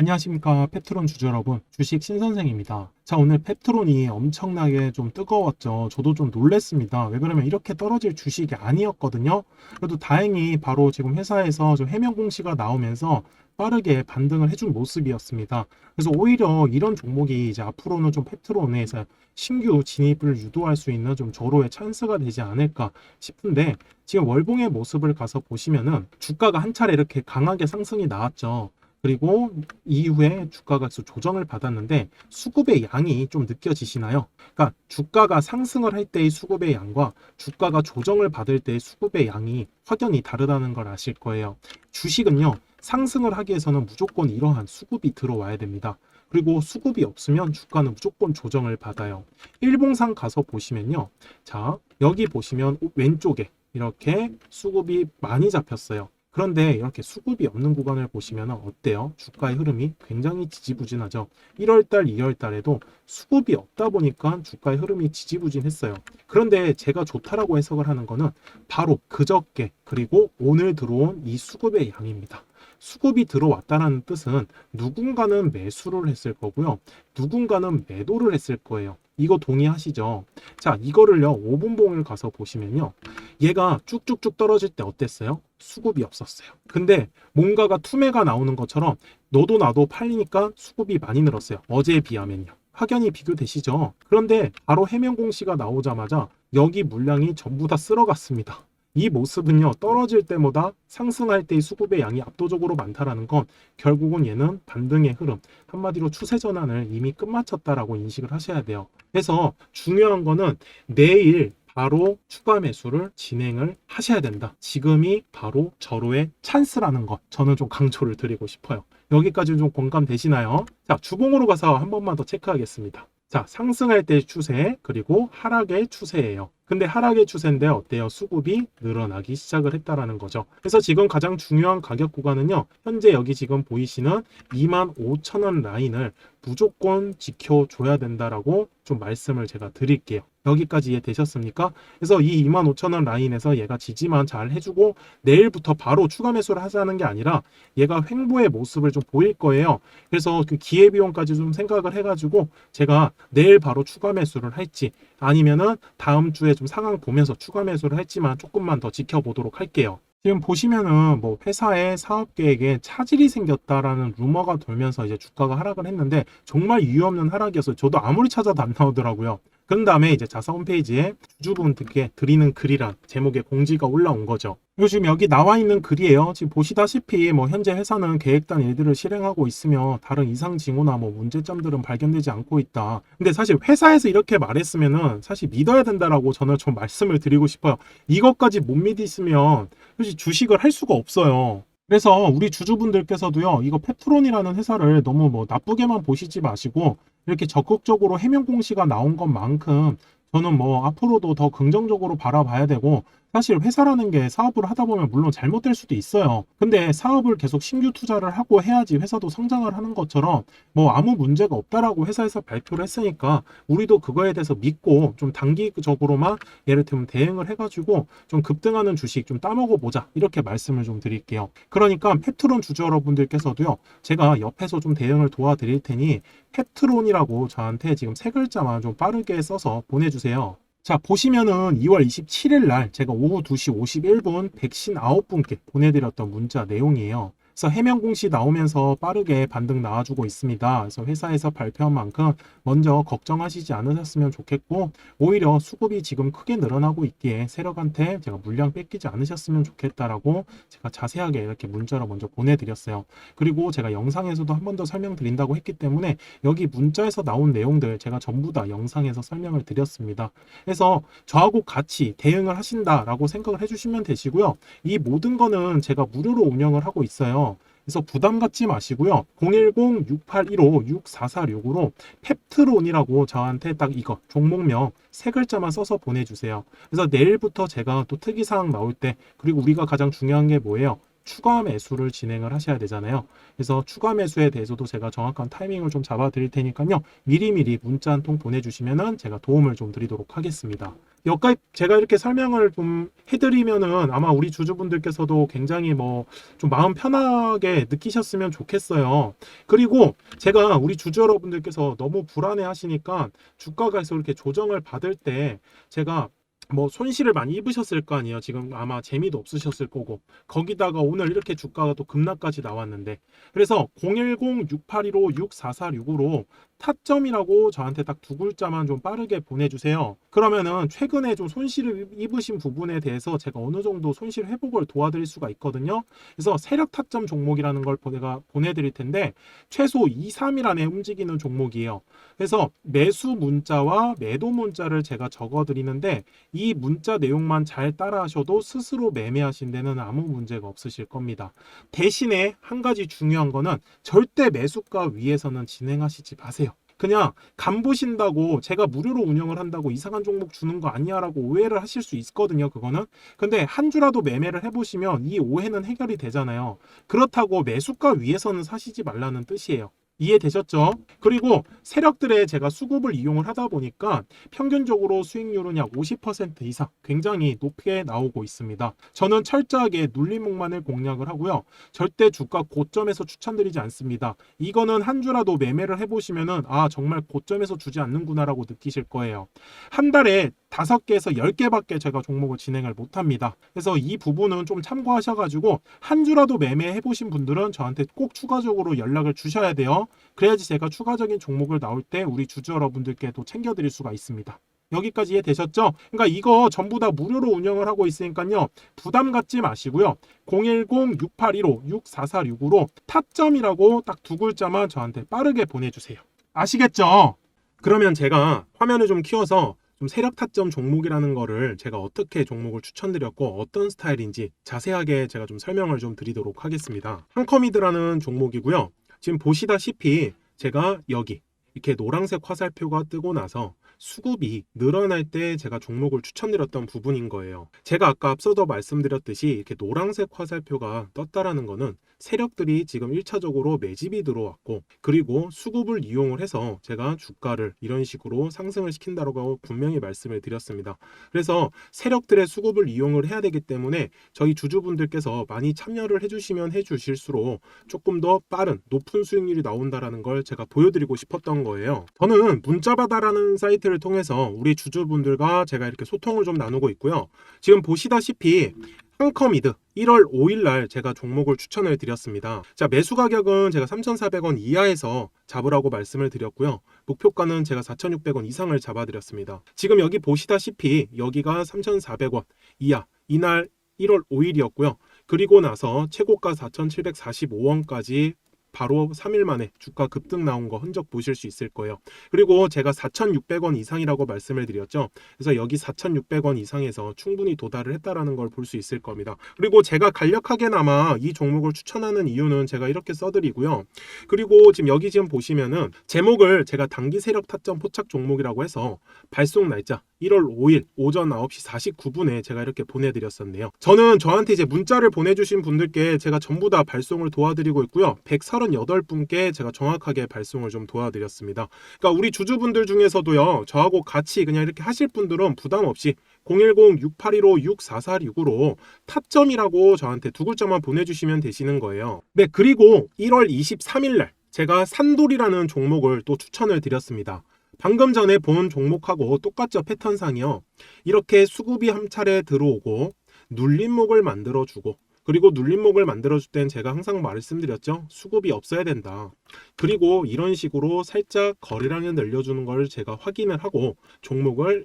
안녕하십니까 펩트론 주주 여러분. 주식 신선생입니다. 자 오늘 펩트론이 엄청나게 좀 뜨거웠죠. 저도 좀 놀랬습니다. 왜 그러면 이렇게 떨어질 주식이 아니었거든요. 그래도 다행히 바로 지금 회사에서 좀 해명 공시가 나오면서 빠르게 반등을 해준 모습이었습니다. 그래서 오히려 이런 종목이 이제 앞으로는 좀 펩트론에서 신규 진입을 유도할 수 있는 좀 저로의 찬스가 되지 않을까 싶은데 지금 월봉의 모습을 가서 보시면은 주가가 한 차례 이렇게 강하게 상승이 나왔죠 그리고 이후에 주가가 조정을 받았는데 수급의 양이 좀 느껴지시나요? 그러니까 주가가 상승을 할 때의 수급의 양과 주가가 조정을 받을 때의 수급의 양이 확연히 다르다는 걸 아실 거예요. 주식은요, 상승을 하기 위해서는 무조건 이러한 수급이 들어와야 됩니다. 그리고 수급이 없으면 주가는 무조건 조정을 받아요. 일봉상 가서 보시면요. 자, 여기 보시면 왼쪽에 이렇게 수급이 많이 잡혔어요. 그런데 이렇게 수급이 없는 구간을 보시면 어때요? 주가의 흐름이 굉장히 지지부진하죠. 1월달, 2월달에도 수급이 없다 보니까 주가의 흐름이 지지부진했어요. 그런데 제가 좋다라고 해석을 하는 거는 바로 그저께 그리고 오늘 들어온 이 수급의 양입니다. 수급이 들어왔다는 뜻은 누군가는 매수를 했을 거고요. 누군가는 매도를 했을 거예요. 이거 동의하시죠? 자, 이거를요, 5분 봉을 가서 보시면요. 얘가 쭉쭉쭉 떨어질 때 어땠어요? 수급이 없었어요. 근데 뭔가가 투매가 나오는 것처럼 너도 나도 팔리니까 수급이 많이 늘었어요. 어제에 비하면요. 확연히 비교되시죠? 그런데 바로 해명 공시가 나오자마자 여기 물량이 전부 다 쓸어갔습니다. 이 모습은요, 떨어질 때보다 상승할 때의 수급의 양이 압도적으로 많다라는 건 결국은 얘는 반등의 흐름, 한마디로 추세 전환을 이미 끝마쳤다라고 인식을 하셔야 돼요. 그래서 중요한 거는 내일 바로 추가 매수를 진행을 하셔야 된다. 지금이 바로 절호의 찬스라는 것 저는 좀 강조를 드리고 싶어요. 여기까지 좀 공감되시나요? 자, 주봉으로 가서 한 번만 더 체크하겠습니다. 자, 상승할 때의 추세, 그리고 하락의 추세예요. 근데 하락의 추세인데 어때요? 수급이 늘어나기 시작을 했다라는 거죠. 그래서 지금 가장 중요한 가격 구간은요. 현재 여기 지금 보이시는 25,000원 라인을 무조건 지켜줘야 된다라고 좀 말씀을 제가 드릴게요. 여기까지 이해되셨습니까? 그래서 이 25,000원 라인에서 얘가 지지만 잘 해주고 내일부터 바로 추가 매수를 하자는 게 아니라 얘가 횡보의 모습을 좀 보일 거예요. 그래서 그 기회비용까지 좀 생각을 해가지고 제가 내일 바로 추가 매수를 할지 아니면은 다음 주에 좀 상황 보면서 추가 매수를 할지만 조금만 더 지켜보도록 할게요. 지금 보시면은 뭐 회사의 사업 계획에 차질이 생겼다라는 루머가 돌면서 이제 주가가 하락을 했는데 정말 이유 없는 하락이었어요. 저도 아무리 찾아도 안 나오더라고요. 그런 다음에 이제 자사 홈페이지에 주주분들께 드리는 글이란 제목의 공지가 올라온 거죠. 지금 여기 나와 있는 글이에요. 지금 보시다시피 뭐 현재 회사는 계획단 일들을 실행하고 있으며 다른 이상 징후나 뭐 문제점들은 발견되지 않고 있다. 근데 사실 회사에서 이렇게 말했으면은 사실 믿어야 된다라고 저는 좀 말씀을 드리고 싶어요. 이것까지 못 믿으시면 사실 주식을 할 수가 없어요. 그래서 우리 주주분들께서도요, 이거 페트론이라는 회사를 너무 뭐 나쁘게만 보시지 마시고, 이렇게 적극적으로 해명 공시가 나온 것만큼 저는 뭐 앞으로도 더 긍정적으로 바라봐야 되고 사실 회사라는 게 사업을 하다 보면 물론 잘못될 수도 있어요. 근데 사업을 계속 신규 투자를 하고 해야지 회사도 성장을 하는 것처럼 뭐 아무 문제가 없다라고 회사에서 발표를 했으니까 우리도 그거에 대해서 믿고 좀 단기적으로만 예를 들면 대응을 해가지고 좀 급등하는 주식 좀 따먹어 보자 이렇게 말씀을 좀 드릴게요. 그러니까 페트론 주주 여러분들께서도요 제가 옆에서 좀 대응을 도와드릴 테니 페트론이라고 저한테 지금 세 글자만 좀 빠르게 써서 보내주세요. 자, 보시면은 2월 27일 날 제가 오후 2시 51분 159분께 보내드렸던 문자 내용이에요. 그래서 해명 공시 나오면서 빠르게 반등 나와주고 있습니다. 그래서 회사에서 발표한 만큼 먼저 걱정하시지 않으셨으면 좋겠고 오히려 수급이 지금 크게 늘어나고 있기에 세력한테 제가 물량 뺏기지 않으셨으면 좋겠다라고 제가 자세하게 이렇게 문자로 먼저 보내드렸어요. 그리고 제가 영상에서도 한 번 더 설명드린다고 했기 때문에 여기 문자에서 나온 내용들 제가 전부 다 영상에서 설명을 드렸습니다. 그래서 저하고 같이 대응을 하신다라고 생각을 해주시면 되시고요. 이 모든 거는 제가 무료로 운영을 하고 있어요. 그래서 부담 갖지 마시고요. 010-6815-6446으로 펩트론이라고 저한테 딱 이거 종목명 세 글자만 써서 보내주세요. 그래서 내일부터 제가 또 특이사항 나올 때 그리고 우리가 가장 중요한 게 뭐예요? 추가 매수를 진행을 하셔야 되잖아요. 그래서 추가 매수에 대해서도 제가 정확한 타이밍을 좀 잡아 드릴 테니까요. 미리미리 문자 한 통 보내주시면은 제가 도움을 좀 드리도록 하겠습니다. 여기까지 제가 이렇게 설명을 좀 해드리면은 아마 우리 주주분들께서도 굉장히 뭐 좀 마음 편하게 느끼셨으면 좋겠어요. 그리고 제가 우리 주주 여러분들께서 너무 불안해 하시니까 주가가 이렇게 조정을 받을 때 제가 뭐 손실을 많이 입으셨을 거 아니에요. 지금 아마 재미도 없으셨을 거고. 거기다가 오늘 이렇게 주가가 또 급락까지 나왔는데. 그래서 010-6815-64465로 타점이라고 저한테 딱 두 글자만 좀 빠르게 보내주세요. 그러면은 최근에 좀 손실을 입으신 부분에 대해서 제가 어느 정도 손실 회복을 도와드릴 수가 있거든요. 그래서 세력 타점 종목이라는 걸 제가 보내드릴 텐데 최소 2, 3일 안에 움직이는 종목이에요. 그래서 매수 문자와 매도 문자를 제가 적어드리는데 이 문자 내용만 잘 따라하셔도 스스로 매매하신 데는 아무 문제가 없으실 겁니다. 대신에 한 가지 중요한 거는 절대 매수가 위에서는 진행하시지 마세요. 그냥 간 보신다고 제가 무료로 운영을 한다고 이상한 종목 주는 거 아니야라고 오해를 하실 수 있거든요. 그거는. 근데 한 주라도 매매를 해보시면 이 오해는 해결이 되잖아요. 그렇다고 매수가 위에서는 사시지 말라는 뜻이에요. 이해되셨죠? 그리고 세력들의 제가 수급을 이용을 하다 보니까 평균적으로 수익률은 약 50% 이상 굉장히 높게 나오고 있습니다. 저는 철저하게 눌림목만을 공략을 하고요. 절대 주가 고점에서 추천드리지 않습니다. 이거는 한 주라도 매매를 해보시면은 아 정말 고점에서 주지 않는구나라고 느끼실 거예요. 한 달에 다섯 개에서 열 개밖에 제가 종목을 진행을 못합니다. 그래서 이 부분은 좀 참고하셔가지고 한 주라도 매매해 보신 분들은 저한테 꼭 추가적으로 연락을 주셔야 돼요. 그래야지 제가 추가적인 종목을 나올 때 우리 주주 여러분들께도 챙겨드릴 수가 있습니다. 여기까지 이해되셨죠? 그러니까 이거 전부 다 무료로 운영을 하고 있으니까요. 부담 갖지 마시고요. 010-6815-64465로 타점이라고 딱 두 글자만 저한테 빠르게 보내주세요. 아시겠죠? 그러면 제가 화면을 좀 키워서 좀 세력 타점 종목이라는 거를 제가 어떻게 종목을 추천드렸고 어떤 스타일인지 자세하게 제가 좀 설명을 좀 드리도록 하겠습니다. 한커미드라는 종목이고요. 지금 보시다시피 제가 여기 이렇게 노란색 화살표가 뜨고 나서 수급이 늘어날 때 제가 종목을 추천드렸던 부분인 거예요. 제가 아까 앞서도 말씀드렸듯이 이렇게 노란색 화살표가 떴다라는 거는 세력들이 지금 1차적으로 매집이 들어왔고 그리고 수급을 이용을 해서 제가 주가를 이런 식으로 상승을 시킨다라고 분명히 말씀을 드렸습니다. 그래서 세력들의 수급을 이용을 해야 되기 때문에 저희 주주분들께서 많이 참여를 해주시면 해주실수록 조금 더 빠른 높은 수익률이 나온다라는 걸 제가 보여드리고 싶었던 거예요. 저는 문자바다라는 사이트 를 통해서 우리 주주분들과 제가 이렇게 소통을 좀 나누고 있고요. 지금 보시다시피 한커미드 1월 5일 날 제가 종목을 추천을 드렸습니다. 자, 매수 가격은 제가 3,400원 이하에서 잡으라고 말씀을 드렸고요. 목표가는 제가 4,600원 이상을 잡아 드렸습니다. 지금 여기 보시다시피 여기가 3,400원 이하. 이날 1월 5일이었고요. 그리고 나서 최고가 4,745원까지 바로 3일 만에 주가 급등 나온 거 흔적 보실 수 있을 거예요. 그리고 제가 4,600원 이상이라고 말씀을 드렸죠. 그래서 여기 4,600원 이상에서 충분히 도달을 했다라는 걸 볼 수 있을 겁니다. 그리고 제가 간략하게나마 이 종목을 추천하는 이유는 제가 이렇게 써드리고요. 그리고 지금 여기 지금 보시면은 제목을 제가 단기 세력 타점 포착 종목이라고 해서 발송 날짜 1월 5일 오전 9시 49분에 제가 이렇게 보내드렸었네요. 저는 저한테 이제 문자를 보내주신 분들께 제가 전부 다 발송을 도와드리고 있고요. 138분께 제가 정확하게 발송을 좀 도와드렸습니다. 그러니까 우리 주주분들 중에서도요. 저하고 같이 그냥 이렇게 하실 분들은 부담 없이 010-6815-64465로 타점이라고 저한테 두 글자만 보내주시면 되시는 거예요. 네, 그리고 1월 23일 날 제가 산돌이라는 종목을 또 추천을 드렸습니다. 방금 전에 본 종목하고 똑같죠 패턴상이요. 이렇게 수급이 한 차례 들어오고 눌림목을 만들어주고 그리고 눌림목을 만들어줄 땐 제가 항상 말씀드렸죠. 수급이 없어야 된다. 그리고 이런 식으로 살짝 거래량을 늘려주는 걸 제가 확인을 하고 종목을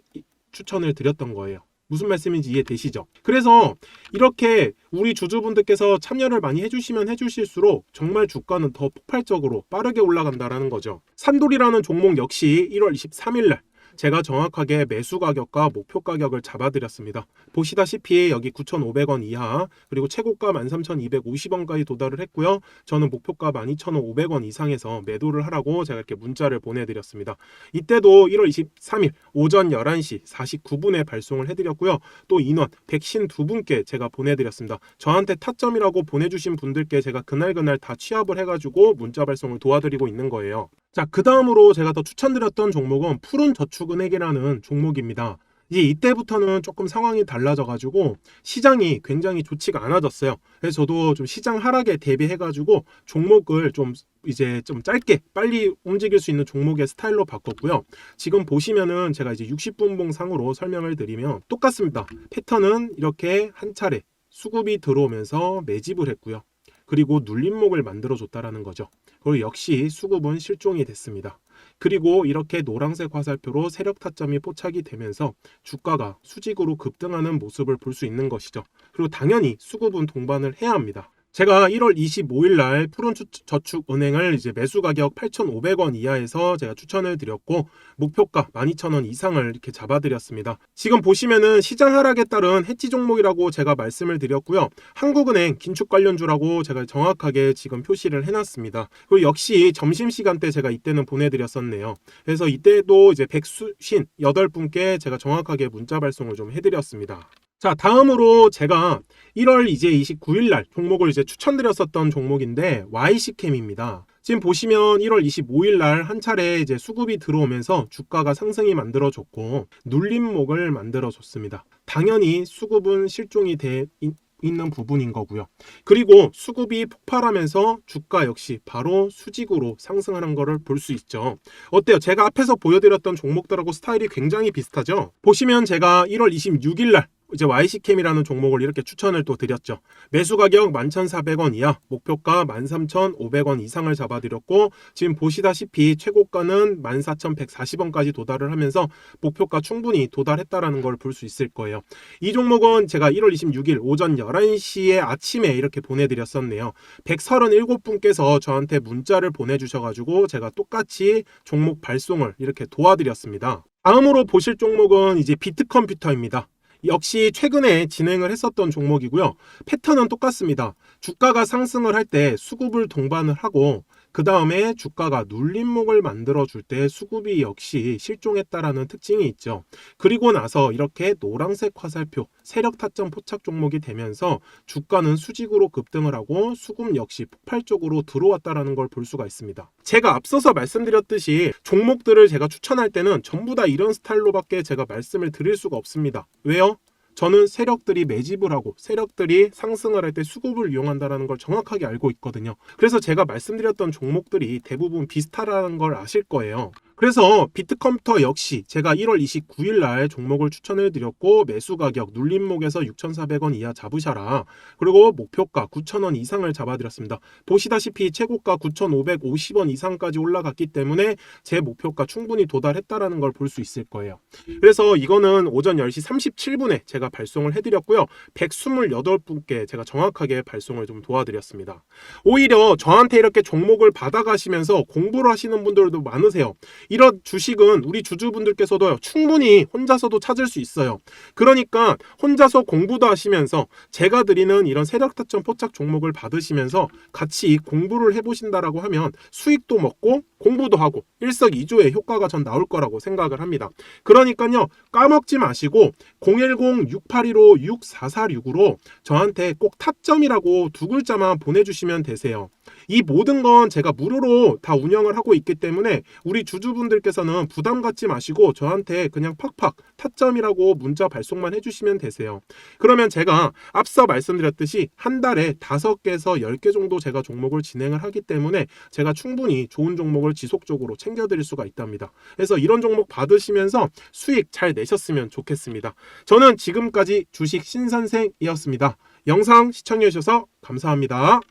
추천을 드렸던 거예요. 무슨 말씀인지 이해되시죠? 그래서 이렇게 우리 주주분들께서 참여를 많이 해주시면 해주실수록 정말 주가는 더 폭발적으로 빠르게 올라간다라는 거죠. 산돌이라는 종목 역시 1월 23일 날 제가 정확하게 매수 가격과 목표 가격을 잡아드렸습니다. 보시다시피 여기 9,500원 이하 그리고 최고가 13,250원까지 도달을 했고요. 저는 목표가 12,500원 이상에서 매도를 하라고 제가 이렇게 문자를 보내드렸습니다. 이때도 1월 23일 오전 11시 49분에 발송을 해드렸고요. 또 인원 152분께 제가 보내드렸습니다. 저한테 타점이라고 보내주신 분들께 제가 그날그날 다 취합을 해가지고 문자 발송을 도와드리고 있는 거예요. 자, 그 다음으로 제가 더 추천드렸던 종목은 푸른 저축은행이라는 종목입니다. 이제 이때부터는 조금 상황이 달라져가지고 시장이 굉장히 좋지가 않아졌어요. 그래서 저도 좀 시장 하락에 대비해가지고 종목을 좀 이제 좀 짧게 빨리 움직일 수 있는 종목의 스타일로 바꿨고요. 지금 보시면은 제가 이제 60분봉 상으로 설명을 드리면 똑같습니다. 패턴은 이렇게 한 차례 수급이 들어오면서 매집을 했고요. 그리고 눌림목을 만들어 줬다라는 거죠. 그리고 역시 수급은 실종이 됐습니다. 그리고 이렇게 노란색 화살표로 세력 타점이 포착이 되면서 주가가 수직으로 급등하는 모습을 볼 수 있는 것이죠. 그리고 당연히 수급은 동반을 해야 합니다. 제가 1월 25일 날 푸른저축은행을 이제 매수 가격 8,500원 이하에서 제가 추천을 드렸고 목표가 12,000원 이상을 이렇게 잡아드렸습니다. 지금 보시면은 시장 하락에 따른 해지 종목이라고 제가 말씀을 드렸고요. 한국은행 긴축 관련주라고 제가 정확하게 지금 표시를 해놨습니다. 그리고 역시 점심시간 때 제가 이때는 보내드렸었네요. 그래서 이때도 이제 백수신 8분께 제가 정확하게 문자 발송을 좀 해드렸습니다. 자, 다음으로 제가 1월 이제 29일 날 종목을 이제 추천드렸었던 종목인데 YC캠입니다. 지금 보시면 1월 25일 날 한 차례 이제 수급이 들어오면서 주가가 상승이 만들어졌고 눌림목을 만들어줬습니다. 당연히 수급은 실종이 돼 있- 있는 부분인 거고요. 그리고 수급이 폭발하면서 주가 역시 바로 수직으로 상승하는 것을 볼 수 있죠. 어때요? 제가 앞에서 보여드렸던 종목들하고 스타일이 굉장히 비슷하죠? 보시면 제가 1월 26일 날 이제 YC캠이라는 종목을 이렇게 추천을 또 드렸죠. 매수 가격 11,400원 이하, 목표가 13,500원 이상을 잡아드렸고 지금 보시다시피 최고가는 14,140원까지 도달을 하면서 목표가 충분히 도달했다라는 걸 볼 수 있을 거예요. 이 종목은 제가 1월 26일 오전 11시에 아침에 이렇게 보내드렸었네요. 137분께서 저한테 문자를 보내주셔가지고 제가 똑같이 종목 발송을 이렇게 도와드렸습니다. 다음으로 보실 종목은 이제 비트컴퓨터입니다. 역시 최근에 진행을 했었던 종목이고요. 패턴은 똑같습니다. 주가가 상승을 할 때 수급을 동반을 하고 그 다음에 주가가 눌림목을 만들어 줄 때 수급이 역시 실종했다라는 특징이 있죠. 그리고 나서 이렇게 노란색 화살표 세력 타점 포착 종목이 되면서 주가는 수직으로 급등을 하고 수급 역시 폭발적으로 들어왔다라는 걸 볼 수가 있습니다. 제가 앞서서 말씀드렸듯이 종목들을 제가 추천할 때는 전부 다 이런 스타일로밖에 제가 말씀을 드릴 수가 없습니다. 왜요? 저는 세력들이 매집을 하고 세력들이 상승을 할 때 수급을 이용한다는 걸 정확하게 알고 있거든요. 그래서 제가 말씀드렸던 종목들이 대부분 비슷하다는 걸 아실 거예요. 그래서 비트컴퓨터 역시 제가 1월 29일 날 종목을 추천을 드렸고 매수 가격 눌림목에서 6,400원 이하 잡으셔라. 그리고 목표가 9,000원 이상을 잡아드렸습니다. 보시다시피 최고가 9,550원 이상까지 올라갔기 때문에 제 목표가 충분히 도달했다라는 걸 볼 수 있을 거예요. 그래서 이거는 오전 10시 37분에 제가 발송을 해드렸고요. 128분께 제가 정확하게 발송을 좀 도와드렸습니다. 오히려 저한테 이렇게 종목을 받아가시면서 공부를 하시는 분들도 많으세요. 이런 주식은 우리 주주분들께서도 충분히 혼자서도 찾을 수 있어요. 그러니까 혼자서 공부도 하시면서 제가 드리는 이런 세력 타점 포착 종목을 받으시면서 같이 공부를 해보신다라고 하면 수익도 먹고 공부도 하고 일석이조의 효과가 전 나올 거라고 생각을 합니다. 그러니까요 까먹지 마시고 010-6815-6446으로 저한테 꼭 타점이라고 두 글자만 보내주시면 되세요. 이 모든 건 제가 무료로 다 운영을 하고 있기 때문에 우리 주주분들께서는 부담 갖지 마시고 저한테 그냥 팍팍 타점이라고 문자 발송만 해주시면 되세요. 그러면 제가 앞서 말씀드렸듯이 한 달에 다섯 개에서 열개 정도 제가 종목을 진행을 하기 때문에 제가 충분히 좋은 종목을 지속적으로 챙겨드릴 수가 있답니다. 그래서 이런 종목 받으시면서 수익 잘 내셨으면 좋겠습니다. 저는 지금까지 주식 신선생이었습니다. 영상 시청해주셔서 감사합니다.